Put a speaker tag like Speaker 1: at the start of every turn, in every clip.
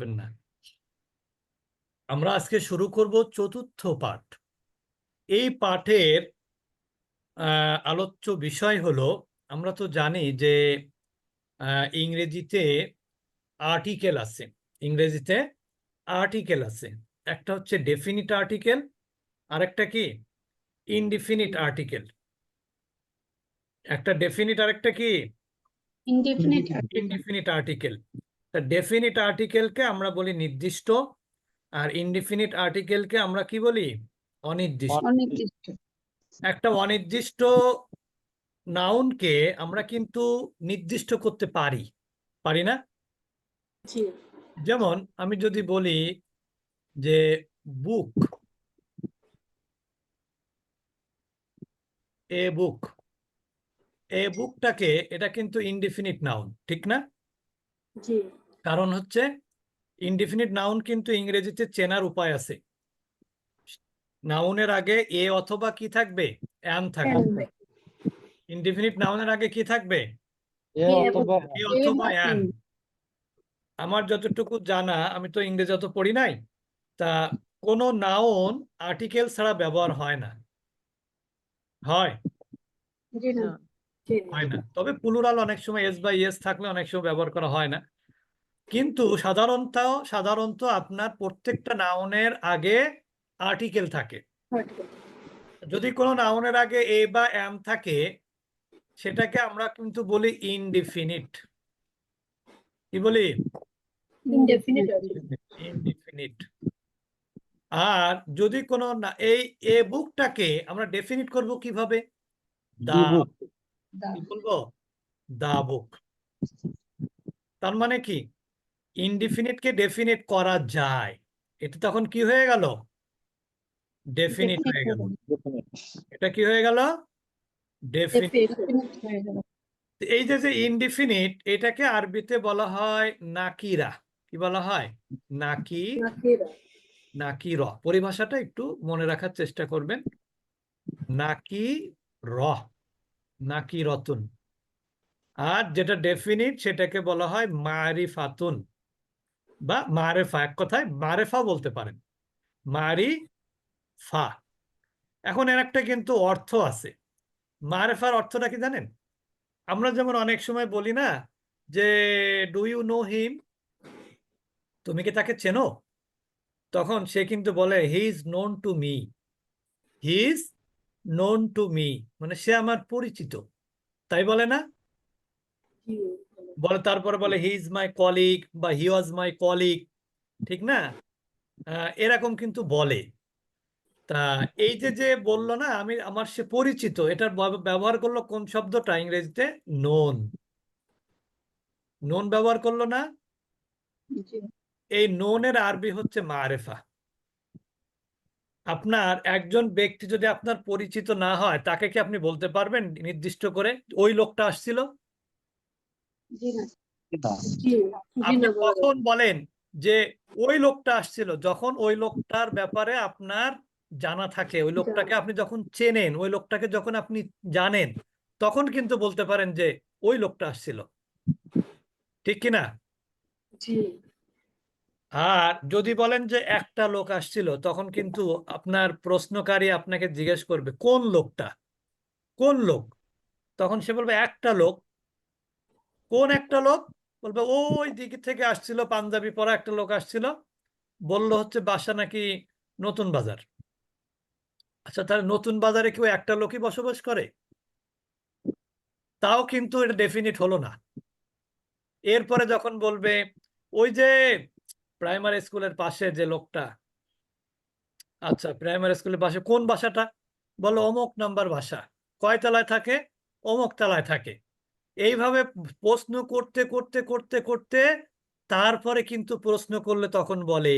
Speaker 1: থাকবেন না আমরা আজকে শুরু করব চতুর্থ পাঠ এই পাঠের আলোচ্য বিষয় হলো আমরা তো জানি যে ইংরেজিতে আর্টিকেল আছে ইংরেজিতে আর্টিকেল আছে একটা হচ্ছে ডেফিনিট আর্টিকেল আর একটা কি ইনডিফিনিট আর্টিকেল একটা ডেফিনিট আর একটা কি
Speaker 2: ইনডিফিনিট
Speaker 1: আর্টিকেল ডেফিনিট আর্টিকেলকে আমরা বলি নির্দিষ্ট আর ইনডিফিনিট আর্টিকেলকে আমরা কি বলি অনির্দিষ্ট একটা অনির্দিষ্ট নাউনকে আমরা কিন্তু নির্দিষ্ট করতে পারি পারি না
Speaker 2: যেমন আমি যদি বলি যে বুক
Speaker 1: এ বুক এ বুকটাকে এটা কিন্তু ইনডিফিনিট নাউন ঠিক না কারণ হচ্ছে ইনডিফিনিট নাউন কিন্তু ইংরেজিতে চেনার উপায় আছে নাউনের আগে এ অথবা কি থাকবে অ্যাম থাকবে ইনডিফিনিট নাউনের আগে কি থাকবে আমার যতটুকু জানা আমি তো ইংরেজি অত পড়ি নাই তা কোনো নাউন আর্টিকেল ছাড়া ব্যবহার হয় না হয় হয় না তবে পুলুরাল অনেক সময় এস বা ইয়েস থাকলে অনেক সময় ব্যবহার করা হয় না কিন্তু সাধারণত সাধারণত আপনার প্রত্যেকটা নাউনের আগে আর্টিকেল থাকে যদি কোনো নাউনের আগে এ বা এম থাকে সেটাকে আমরা কিন্তু বলি ইনডিফিনিট কি বলি ইনডিফিনিট আর যদি কোনো এই এ বুকটাকে আমরা ডেফিনিট করব কিভাবে দা বলবো দা বুক তার মানে কি ইনডিফিনিটকে ডেফিনিট করা যায় এটা তখন কি হয়ে গেল ডেফিনিট হয়ে গেল এটা কি হয়ে গেল ডেফিনিট এই যে যে ইনডিফিনিট এটাকে আরবিতে বলা হয় নাকিরা কি বলা হয় নাকি নাকি র পরিভাষাটা একটু মনে রাখার চেষ্টা করবেন নাকি র নাকি রতন আর যেটা ডেফিনিট সেটাকে বলা হয় মারিফাতুন বা মারেফা এক কথায় মারেফা বলতে পারেন মারি ফা এখন এর একটা কিন্তু অর্থ আছে মারেফার অর্থটা কি জানেন আমরা যেমন অনেক সময় বলি না যে ডু ইউ নো হিম তুমি কি তাকে চেনো তখন সে কিন্তু বলে he is known to me he is known to me মানে সে আমার পরিচিত তাই বলে না বলে তারপর বলে হি ইজ মাই কলিগ বা হি ওয়াজ মাই কলিগ ঠিক না এরকম কিন্তু বলে তা এই যে যে বললো না আমি আমার সে পরিচিত এটার ব্যবহার করলো কোন শব্দটা ইংরেজিতে নোন নোন ব্যবহার করলো না এই নোনের আরবি হচ্ছে মারেফা আপনার একজন ব্যক্তি যদি আপনার পরিচিত না হয় তাকে কি আপনি বলতে পারবেন নির্দিষ্ট করে ওই লোকটা আসছিল কখন বলেন যে ওই লোকটা আসছিল যখন ওই লোকটার ব্যাপারে আপনার জানা থাকে ওই লোকটাকে আপনি যখন চেনেন ওই লোকটাকে যখন আপনি জানেন তখন কিন্তু বলতে পারেন যে ওই লোকটা আসছিল ঠিক কিনা আর যদি বলেন যে একটা লোক আসছিল তখন কিন্তু আপনার প্রশ্নকারী আপনাকে জিজ্ঞেস করবে কোন লোকটা কোন লোক তখন সে বলবে একটা লোক কোন একটা লোক বলবে ওই দিক থেকে আসছিল পাঞ্জাবি পরা একটা লোক আসছিল বলল হচ্ছে বাসা নাকি নতুন বাজার আচ্ছা তাহলে নতুন বাজারে কেউ একটা লোকই বসবাস করে তাও কিন্তু এটা ডেফিনিট হলো না এরপরে যখন বলবে ওই যে প্রাইমারি স্কুলের পাশে যে লোকটা আচ্ছা প্রাইমারি স্কুলের পাশে কোন বাসাটা বলো অমুক নাম্বার বাসা কয় তলায় থাকে অমুক তলায় থাকে এইভাবে প্রশ্ন করতে করতে করতে করতে তারপরে কিন্তু প্রশ্ন করলে তখন বলে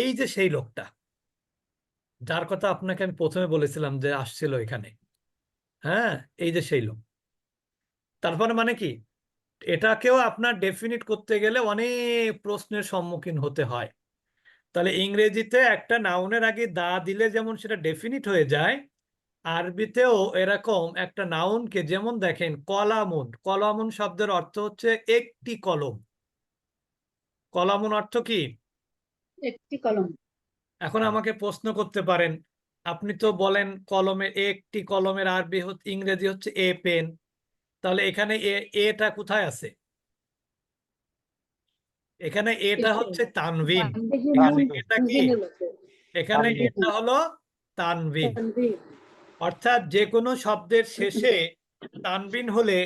Speaker 1: এই যে সেই লোকটা যার কথা আপনাকে আমি প্রথমে বলেছিলাম যে আসছিল এখানে হ্যাঁ এই যে সেই লোক তারপরে মানে কি এটাকেও আপনার ডেফিনিট করতে গেলে অনেক প্রশ্নের সম্মুখীন হতে হয় তাহলে ইংরেজিতে একটা নাউনের আগে দা দিলে যেমন সেটা ডেফিনিট হয়ে যায় আরবিতেও এরকম একটা নাউনকে যেমন দেখেন কলামুন কলামুন শব্দের অর্থ হচ্ছে একটি কলম কলামুন অর্থ কি একটি কলম এখন আমাকে প্রশ্ন করতে পারেন আপনি তো বলেন কলমে একটি কলমের আরবি ইংরেজি হচ্ছে এ পেন তাহলে এখানে এ এটা কোথায় আছে এখানে এটা হচ্ছে তানভিন এটা কি এখানে এটা হলো তানভিন অর্থাৎ যে কোনো শব্দের শেষে তানবিন হলে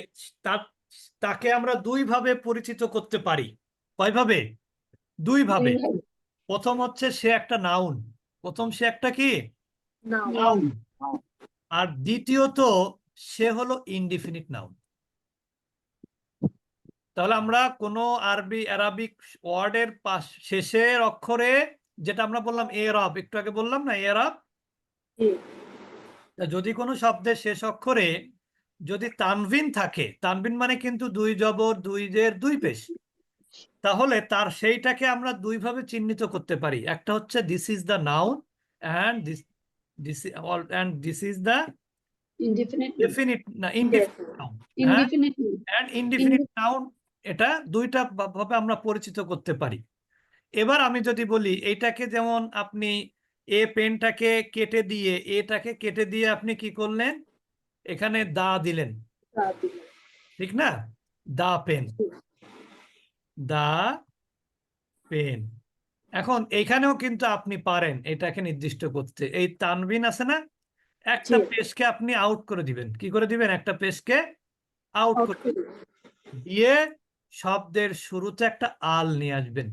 Speaker 1: তাকে আমরা দুইভাবে পরিচিত করতে পারি কয়ভাবে দুইভাবে প্রথম হচ্ছে সে একটা নাউন প্রথম সে একটা কি নাউন আর দ্বিতীয়ত সে হলো ইনডিফিনিট নাউন তাহলে আমরা কোনো আরবি অ্যারাবিক ওয়ার্ডের পাশ শেষের অক্ষরে যেটা আমরা বললাম এরব একটু আগে বললাম না এরব যদি কোনো শব্দের শেষ অক্ষরে যদি তানভিন থাকে তানভিন মানে কিন্তু দুই জবর দুই দের দুই পেশ তাহলে তার সেইটাকে আমরা দুইভাবে চিহ্নিত করতে পারি একটা হচ্ছে this is the noun and this this all and this is the
Speaker 2: and
Speaker 1: noun এটা দুইটা ভাবে আমরা পরিচিত করতে পারি এবার আমি যদি বলি এইটাকে যেমন আপনি এ পেনটাকে কেটে দিয়ে এটাকে কেটে দিয়ে আপনি কি করলেন এখানে দা দিলেন ঠিক না দা পেন দা পেন এখন এখানেও কিন্তু আপনি পারেন এটাকে নির্দিষ্ট করতে এই তানবিন আছে না একটা পেজকে আপনি আউট করে দিবেন কি করে দিবেন একটা পেজকে আউট করে দিয়ে শব্দের শুরুতে একটা আল নিয়ে আসবেন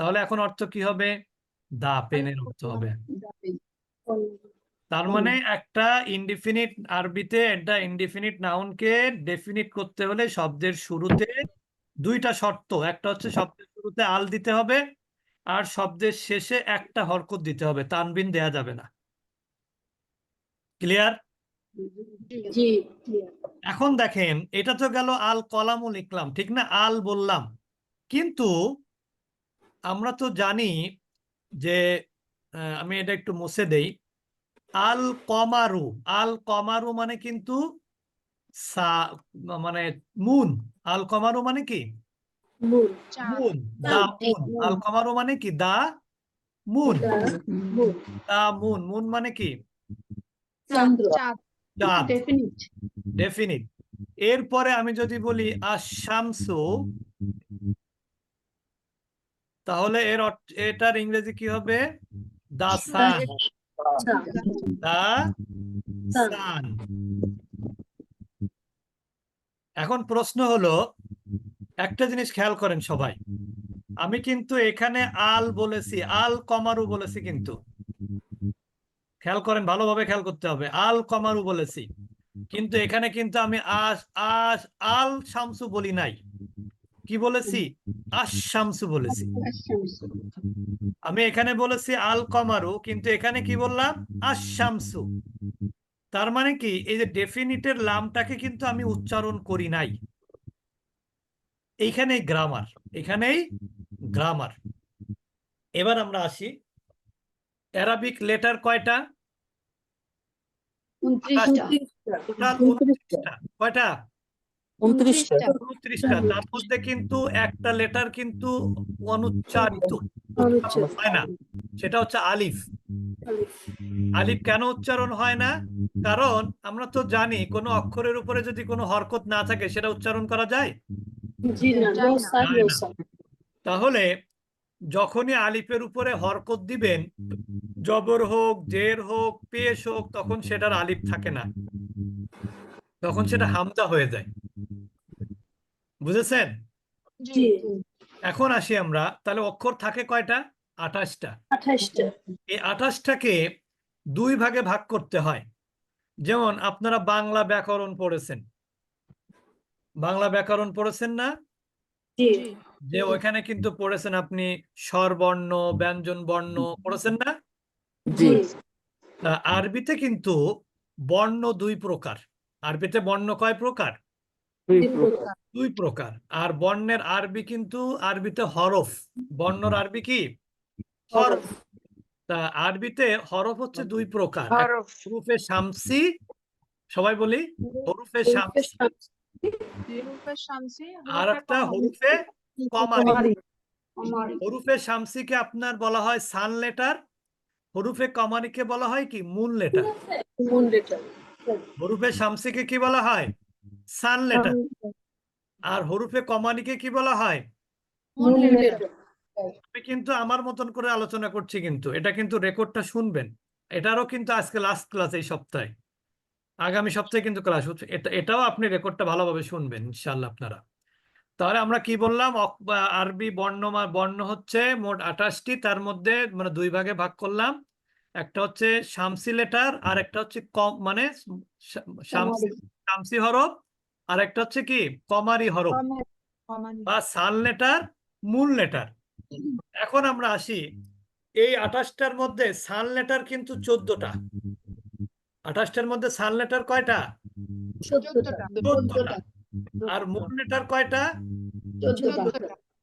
Speaker 1: তাহলে এখন অর্থ কি হবে দা পেনের অর্থ হবে তার মানে একটা ইনডিফিনিট আরবিতে একটা ইনডিফিনিট নাউনকে ডেফিনিট করতে হলে শব্দের শুরুতে দুইটা শর্ত একটা হচ্ছে শব্দের শুরুতে আল দিতে হবে আর শব্দের শেষে একটা হরকত দিতে হবে তানবিন দেয়া যাবে না ক্লিয়ার এখন দেখেন এটা তো গেল আল কলামুল ইকলাম ঠিক না আল বললাম কিন্তু আমরা তো জানি যে আমি এটা একটু মুছে দেই আল কমারু আল কমারু মানে কিন্তু মানে মুন আল কমারু মানে কি
Speaker 2: দা
Speaker 1: মুন আল কমারু মানে কি the moon the moon moon মানে কি ডেফিনিট এরপরে আমি যদি বলি আশামসু তাহলে এর এটার ইংরেজি কি হবে দা সান এখন প্রশ্ন হলো একটা জিনিস খেয়াল করেন সবাই আমি কিন্তু এখানে আল বলেছি আল কমারু বলেছি কিন্তু খেয়াল করেন ভালোভাবে খেয়াল করতে হবে আল কমারু বলেছি কিন্তু এখানে কিন্তু আমি আস আস আল শামসু বলি নাই কি বলেছি আশামসু বলেছি আমি এখানে বলেছি আল কমারু কিন্তু এখানে কি বললাম আশামসু তার মানে কি এই যে ডেফিনিটের লামটাকে কিন্তু আমি উচ্চারণ করি নাই এইখানেই গ্রামার এখানেই গ্রামার এবার আমরা আসি অ্যারাবিক লেটার কয়টা কয়টা উনত্রিশটা তার মধ্যে কিন্তু একটা লেটার কিন্তু অনুচ্চারিত হয় না সেটা হচ্ছে আলিফ আলিফ কেন উচ্চারণ হয় না কারণ আমরা তো জানি কোনো অক্ষরের উপরে যদি কোনো হরকত না থাকে সেটা উচ্চারণ করা যায় তাহলে যখনই আলিফের উপরে হরকত দিবেন জবর হোক জের হোক পেশ হোক তখন সেটার আলিফ থাকে না তখন সেটা হামদা হয়ে যায় বুঝেছেন এখন আসি আমরা তাহলে অক্ষর থাকে কয়টা আঠাশটা এই আঠাশটাকে দুই ভাগে ভাগ করতে হয় যেমন আপনারা বাংলা ব্যাকরণ পড়েছেন বাংলা ব্যাকরণ পড়েছেন না যে ওইখানে কিন্তু পড়েছেন আপনি স্বরবর্ণ ব্যঞ্জন বর্ণ পড়েছেন না আরবিতে কিন্তু বর্ণ দুই প্রকার আরবিতে বর্ণ কয় প্রকার দুই প্রকার আর বর্ণের আরবি কিন্তু আরবিতে হরফ বর্ণর আরবি কি হরফ তা আরবিতে হরফ হচ্ছে দুই প্রকার হরফে শামসি সবাই বলি হরফে আর একটা হরুফে কমারি হরুফে শামসিকে আপনার বলা হয় সান লেটার হরুফে কমারিকে বলা হয় কি মুন লেটার হরুফে শামসিকে কি বলা হয় সান লেটার আর হরুফে কমানিকে কি বলা হয় আমি কিন্তু আমার মতন করে আলোচনা করছি কিন্তু এটা কিন্তু রেকর্ডটা শুনবেন এটারও কিন্তু আজকে লাস্ট ক্লাস এই সপ্তাহে আগামী সপ্তাহে কিন্তু ক্লাস হচ্ছে এটা এটাও আপনি রেকর্ডটা ভালোভাবে শুনবেন ইনশাল্লাহ আপনারা তাহলে আমরা কি বললাম আরবি বর্ণমা বর্ণ হচ্ছে মোট আঠাশটি তার মধ্যে মানে দুই ভাগে ভাগ করলাম একটা হচ্ছে শামসি লেটার আর একটা হচ্ছে কম মানে শামসি হরফ আর একটা হচ্ছে কি কমারি হরফ বা সাল লেটার মূল লেটার এখন আমরা আসি এই আঠাশটার মধ্যে সাল লেটার কিন্তু চোদ্দটা আঠাশটার মধ্যে সাল লেটার কয়টা
Speaker 2: চোদ্দটা
Speaker 1: আর মূল লেটার কয়টা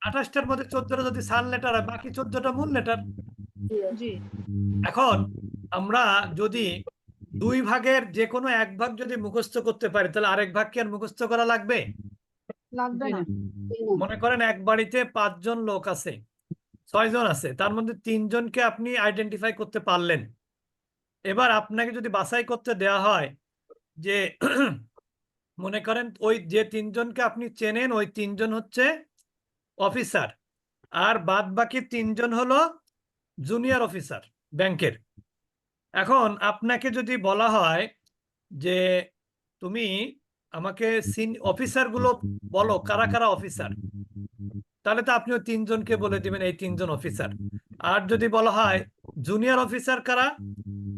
Speaker 1: আঠাশটার মধ্যে চোদ্দটা যদি সাল লেটার হয় বাকি চোদ্দটা মূল লেটার এখন আমরা যদি দুই ভাগের যে কোনো এক ভাগ যদি মুখস্থ করতে পারি তাহলে আরেক ভাগ কি আর মুখস্থ করা লাগবে মনে করেন এক বাড়িতে পাঁচজন লোক আছে ছয়জন আছে তার মধ্যে তিনজনকে আপনি আইডেন্টিফাই করতে পারলেন এবার আপনাকে যদি বাছাই করতে দেয়া হয় যে মনে করেন ওই যে তিনজনকে আপনি চেনেন ওই তিনজন হচ্ছে অফিসার আর বাদ বাকি তিনজন হলো জুনিয়র অফিসার ব্যাংকের এখন আপনাকে যদি বলা হয় যে তুমি আমাকে অফিসার গুলো বলো কারা কারা অফিসার তাহলে তো আপনিও তিনজনকে বলে দিবেন এই তিনজন অফিসার আর যদি বলা হয় জুনিয়র অফিসার কারা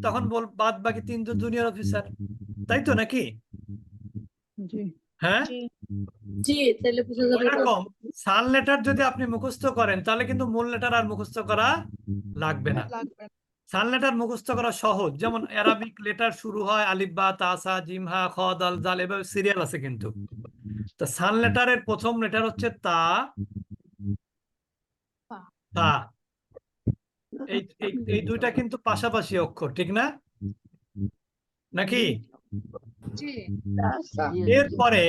Speaker 1: তখন বল বাদ বাকি তিনজন জুনিয়র অফিসার তাই তো নাকি হ্যাঁ এরকম সান লেটার যদি আপনি মুখস্থ করেন তাহলে কিন্তু মূল লেটার আর মুখস্থ করা লাগবে না সান লেটার মুখস্থ করা সহজ যেমন অ্যারাবিক লেটার শুরু হয় আলিব্বা তাসা জিমহা খ দাল জাল এভাবে সিরিয়াল আছে কিন্তু তো সান লেটারের প্রথম লেটার হচ্ছে তা তা এই এই দুইটা কিন্তু পাশাপাশি অক্ষর ঠিক না নাকি এরপরে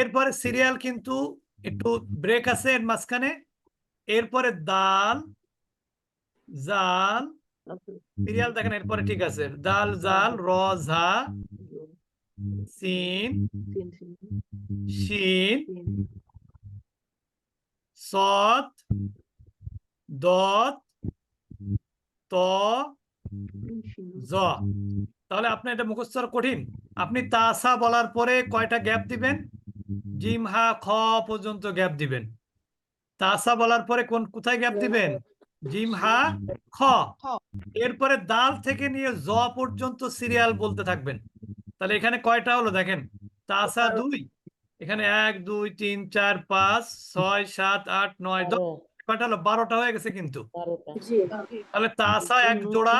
Speaker 1: এরপরে সিরিয়াল কিন্তু একটু ব্রেক আছে এর মাঝখানে এরপরে দাল জাল সিরিয়াল দেখেন এরপরে ঠিক আছে দাল জাল র ঝা সিন সত দত ত জ তাহলে আপনি এটা মুখস্থর কঠিন আপনি তাসা বলার পরে কয়টা গ্যাপ দিবেন জিম হা খ পর্যন্ত গ্যাপ দিবেন তাসা বলার পরে কোন কোথায় গ্যাপ দিবেন জিমহা খ এরপরে দাল থেকে নিয়ে জ পর্যন্ত সিরিয়াল বলতে থাকবেন তাহলে এখানে কয়টা হলো দেখেন তাসা দুই এখানে এক দুই তিন চার পাঁচ ছয় সাত আট নয় দশ কয়টা হলো বারোটা হয়ে গেছে কিন্তু তাহলে তাসা এক জোড়া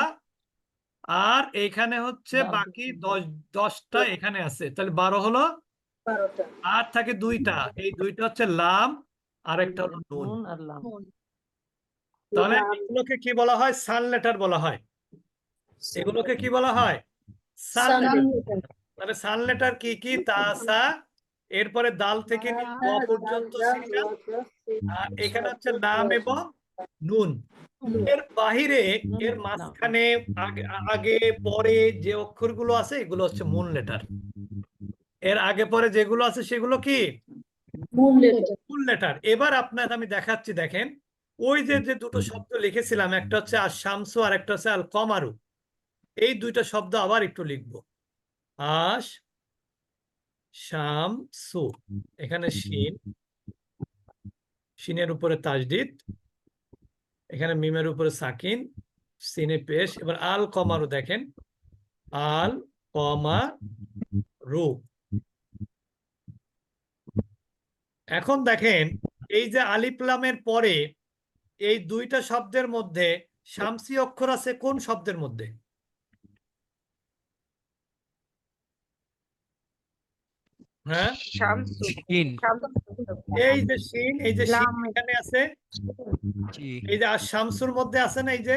Speaker 1: আর এখানে হচ্ছে বাকি দশ দশটা এখানে আছে তাহলে বারো হলো আর থাকে দুইটা এই দুইটা হচ্ছে লাম আর একটা হলো নুন আর লাম তাহলে এগুলোকে কি বলা হয় সান লেটার বলা হয় এগুলোকে কি বলা হয় সান তাহলে সান লেটার কি কি তা সা এরপরে দাল থেকে হ্যাঁ, পর্যন্ত আর এখানে হচ্ছে নাম এবং নুন এর বাহিরে এর মাঝখানে আগে পরে যে অক্ষরগুলো আছে এগুলো হচ্ছে মুন লেটার এর আগে পরে যেগুলো আছে সেগুলো কি
Speaker 2: মূল
Speaker 1: লেটার এবার আপনার আমি দেখাচ্ছি দেখেন ওই যে যে দুটো শব্দ লিখেছিলাম একটা হচ্ছে আর শামসু আর একটা হচ্ছে আল কমারু এই দুইটা শব্দ আবার একটু লিখবো আশ শাম সু এখানে শিন শিনের উপরে তাজদিদ এখানে মিমের উপরে সাকিন সিনে পেশ এবার আল কমারু দেখেন আল রু এখন দেখেন এই যে আলিপ্লামের পরে এই দুইটা শব্দের মধ্যে শামসি অক্ষর আছে কোন শব্দের মধ্যে হ্যাঁ এই যে মধ্যে আছে না এই যে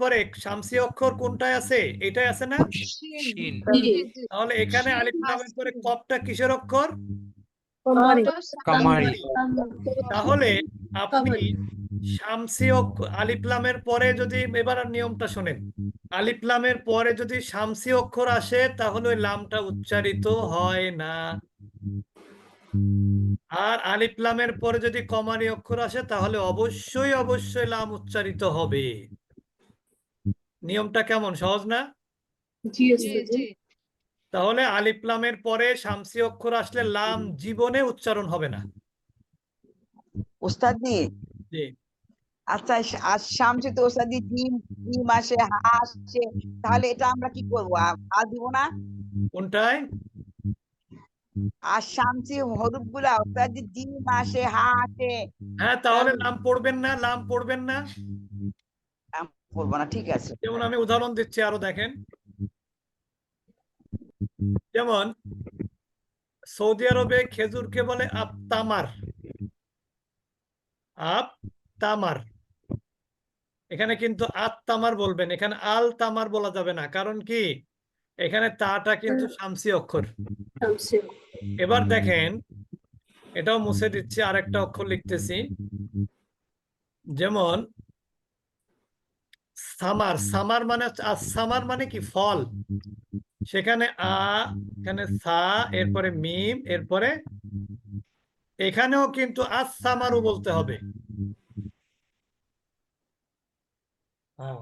Speaker 1: পরে শামসি অক্ষর আছে এটাই আছে না তাহলে এখানে আলিপ্লামের পরে কপটা কিসের অক্ষর তাহলে আপনি শামসি আলিপ্লামের পরে যদি এবার নিয়মটা শোনেন আলিপ্লামের পরে যদি শামসি অক্ষর আসে তাহলে ওই লামটা উচ্চারিত হয় না আর আলিপ্লামের পরে যদি কমারি অক্ষর আসে তাহলে অবশ্যই অবশ্যই লাম উচ্চারিত হবে নিয়মটা কেমন সহজ না
Speaker 2: জি জি
Speaker 1: তাহলে আলিপ্লামের পরে শামসি অক্ষর আসলে লাম জীবনে উচ্চারণ হবে না
Speaker 2: ওস্তাদি জি আচ্ছা আর শামসি তো ওস্তাদি ডিম ডিম আসে হা তাহলে এটা আমরা কি করব হা দিব না কোনটায় আর শামসি হরুপ গুলা ওস্তাদি ডিম আসে হা আসে
Speaker 1: হ্যাঁ তাহলে লাম পড়বেন না লাম পড়বেন না পড়বো না ঠিক আছে যেমন আমি উদাহরণ দিচ্ছি আরো দেখেন যেমন সৌদি আরবে খেজুরকে বলে আপ তামার আপ তামার এখানে কিন্তু আত তামার বলবেন এখানে আল তামার বলা যাবে না কারণ কি এখানে তাটা কিন্তু শামসি অক্ষর এবার দেখেন এটাও মুছে দিচ্ছি আরেকটা অক্ষর লিখতেছি যেমন সামার সামার মানে সামার মানে কি ফল সেখানে আ এখানে সা এরপরে মিম এরপরে এখানেও কিন্তু আসামারু বলতে হবে হ্যাঁ।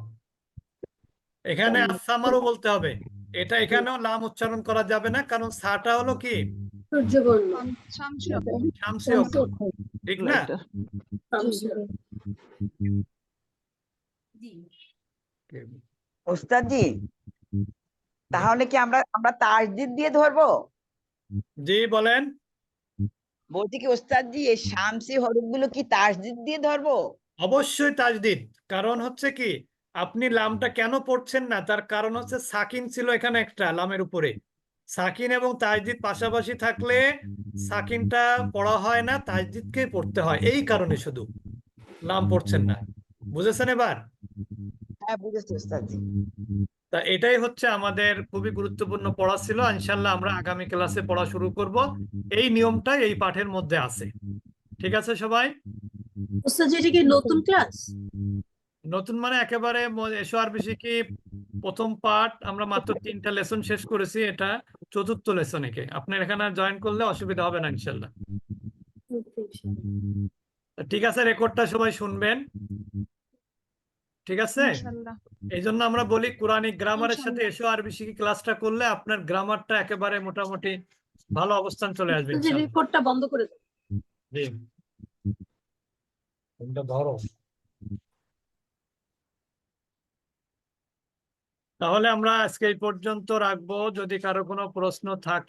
Speaker 1: এখানে আসামারু বলতে হবে এটা এখানেও নাম উচ্চারণ করা যাবে না কারণ সাটা হলো কি ঠিক
Speaker 2: না তাহলে কি আমরা আমরা তাজদিদ দিয়ে ধরবো জি বলেন বলছি কি ওস্তাদ জি এই শামসি গুলো কি তাজদিদ দিয়ে ধরবো
Speaker 1: অবশ্যই তাজদিদ কারণ হচ্ছে কি আপনি লামটা কেন পড়ছেন না তার কারণ হচ্ছে সাকিন ছিল এখানে একটা লামের উপরে সাকিন এবং তাজদিদ পাশাপাশি থাকলে সাকিনটা পড়া হয় না তাজদিদকে পড়তে হয় এই কারণে শুধু লাম পড়ছেন না বুঝেছেন এবার
Speaker 2: হ্যাঁ বুঝেছি ওস্তাদ জি
Speaker 1: তা এটাই হচ্ছে আমাদের খুবই গুরুত্বপূর্ণ পড়া ছিল ইনশাল্লাহ আমরা আগামী ক্লাসে পড়া শুরু করব এই নিয়মটাই এই পাঠের মধ্যে আছে ঠিক আছে সবাই
Speaker 2: কি নতুন ক্লাস
Speaker 1: নতুন মানে একেবারে আর বেশি কি প্রথম পার্ট আমরা মাত্র তিনটা লেসন শেষ করেছি এটা চতুর্থ লেসন একে আপনার এখানে জয়েন করলে অসুবিধা হবে না ইনশাল্লাহ ঠিক আছে রেকর্ডটা সবাই শুনবেন ঠিক আছে এই জন্য আমরা বলি কোরআনিক গ্রামারের সাথে এসো আরবি শিখে ক্লাসটা করলে আপনার গ্রামারটা একেবারে মোটামুটি ভালো অবস্থান চলে আসবে
Speaker 2: রিপোর্টটা বন্ধ করে দাও
Speaker 1: জি এটা ধরো তাহলে আমরা আজকে এই পর্যন্ত রাখবো যদি কারো কোনো প্রশ্ন থাকে